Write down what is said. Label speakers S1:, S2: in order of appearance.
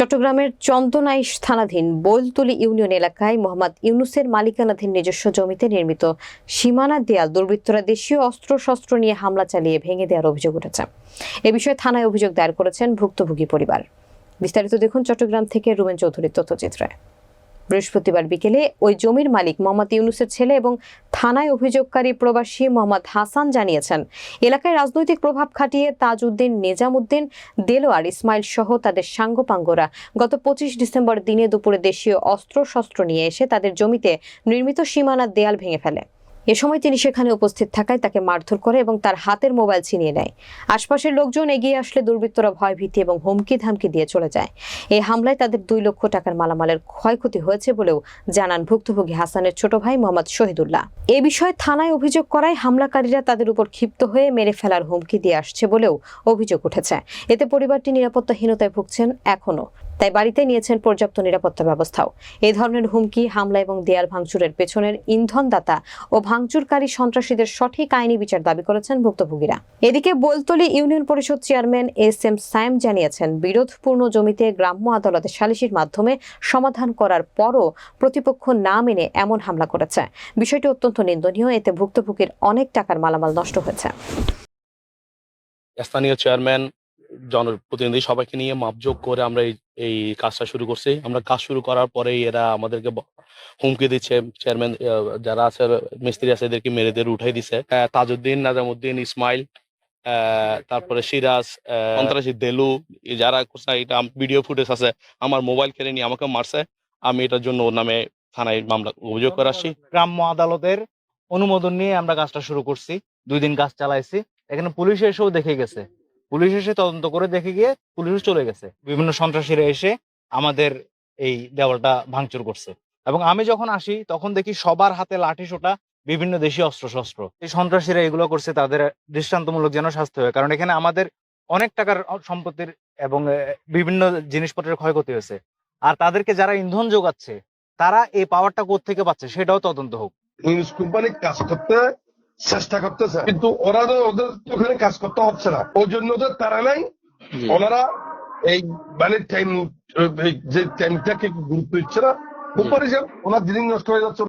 S1: চট্টগ্রামের চন্দনাইশ থানাধীন বৈলতলি ইউনিয়ন এলাকায় মোহাম্মদ ইউনুসের মালিকানাধীন নিজস্ব জমিতে নির্মিত সীমানা দেয়াল দুর্বৃত্তরা দেশীয় অস্ত্রশস্ত্র নিয়ে হামলা চালিয়ে ভেঙে দেওয়ার অভিযোগ উঠেছে। এ বিষয়ে থানায় অভিযোগ দায়ের করেছেন ভুক্তভোগী পরিবার। বিস্তারিত দেখুন চট্টগ্রাম থেকে রুবেন চৌধুরীর তথ্যচিত্রে। বৃহস্পতিবার বিকেলে ওই জমির মালিক মোহাম্মদ ইউনুসের ছেলে এবং থানায় অভিযোগকারী প্রবাসী মোহাম্মদ হাসান জানিয়েছেন, এলাকায় রাজনৈতিক প্রভাব খাটিয়ে তাজউদ্দিন নিজামুদ্দিন দেলোয়ার ইসমাইল সহ তাদের সাঙ্গপাঙ্গরা গত পঁচিশ ডিসেম্বর দিনে দুপুরে দেশীয় অস্ত্রশস্ত্র নিয়ে এসে তাদের জমিতে নির্মিত সীমানা দেয়াল ভেঙে ফেলে। এ সময় তিনি সেখানে উপস্থিত থাকায় তাকে মারধর করে এবং তার হাতের মোবাইল ছিনিয়ে নেয়। আশপাশের লোকজন এগিয়ে আসলে দুর্বৃত্তরা ভয়ভীতি এবং হুমকি ধামকি দিয়ে চলে যায়। এই হামলায় তাদের দুই লক্ষ টাকার মালামালের ক্ষয়ক্ষতি হয়েছে বলেও জানান ভুক্তভোগী হাসানের ছোট ভাই মোহাম্মদ শহীদুল্লাহ। এ বিষয়ে থানায় অভিযোগ করায় হামলাকারীরা তাদের উপর ক্ষিপ্ত হয়ে মেরে ফেলার হুমকি দিয়ে আসছে বলেও অভিযোগ উঠেছে। এতে পরিবারটি নিরাপত্তাহীনতায় ভুগছেন এখনও। তাই বাড়িতে নিয়েছেন পর্যাপ্ত নিরাপত্তা ব্যবস্থাও। এই ধরনের হুমকি, হামলা এবং দেয়াল ভাঙচুরের পেছনের ইন্ধনদাতা ও ভাঙচুরকারী সন্ত্রাসীদের সঠিক আইনি বিচার দাবি করেছেন ভুক্তভোগীরা। এদিকে Boltoli union Parishad chairman S M Sayem জানিয়েছেন, বিরোধপূর্ণ জমিতে গ্রাম্য আদালতে সালিসির মাধ্যমে সমাধান করার পরও প্রতিপক্ষ না মেনে এমন হামলা করেছে। বিষয়টি অত্যন্ত নিন্দনীয়, এতে ভুক্তভোগীর অনেক টাকার মালামাল নষ্ট হয়েছে।
S2: স্থানীয় চেয়ারম্যান জনপ্রতিনিধি সবাইকে নিয়ে মাপযোগ করে আমরা এই কাজটা শুরু করছি। আমরা কাজ শুরু করার পরেই এরা আমাদেরকে হুমকি দিচ্ছে। চেয়ারম্যান যারা আছে, মিস্ত্রি আছে, এদেরকে মেরে দিয়ে উঠাই দিছে। তাজউদ্দিন নাজামুদ্দিন ইসমাইল তারপরে সিরাজ সন্ত্রাসী দেলু যারা করছে, এটা ভিডিও ফুটেজ আছে, আমার মোবাইল কেড়ে নিয়ে আমাকে মারছে। আমি এটার জন্য ওর নামে থানায় মামলা, অভিযোগ করে আসছি।
S3: গ্রাম্য আদালতের অনুমোদন নিয়ে আমরা কাজটা শুরু করছি। দুই দিন কাজ চালাইছি। এখানে পুলিশ এসেও দেখে গেছে। পুলিশ এসে তদন্ত করে দেখে গিয়ে পুলিশ চলে গেছে। বিভিন্ন সন্ত্রাসীরা এসে আমাদের এই দেওয়ালটা ভাঙচুর করছে। এবং আমি যখন আসি, তখন দেখি সবার হাতে লাঠি সোটা বিভিন্ন দেশীয় অস্ত্রশস্ত্র। এই সন্ত্রাসীরা এগুলো করছে, তাদের দৃষ্টান্তমূলক যেন শাস্তি হয়। কারণ এখানে আমাদের অনেক টাকার সম্পত্তির এবং বিভিন্ন জিনিসপত্রের ক্ষয়ক্ষতি হয়েছে। আর তাদেরকে যারা ইন্ধন যোগাচ্ছে, তারা এই পাওয়ারটা থেকে পাচ্ছে? সেটাও তদন্ত হোক।
S4: নিউজ কোম্পানি কাজ করতে চেষ্টা করতেছে। কিন্তু ওরা তো ওদের তো ওখানে কাজ করতে হচ্ছে না। ওই জন্য তো তারা নাই। ওনারা এই মানে টাইম যে টাইমটাকে গুরুত্ব দিচ্ছে না। কোম্পানি যে ওনার দিন নষ্ট হয়ে যাচ্ছে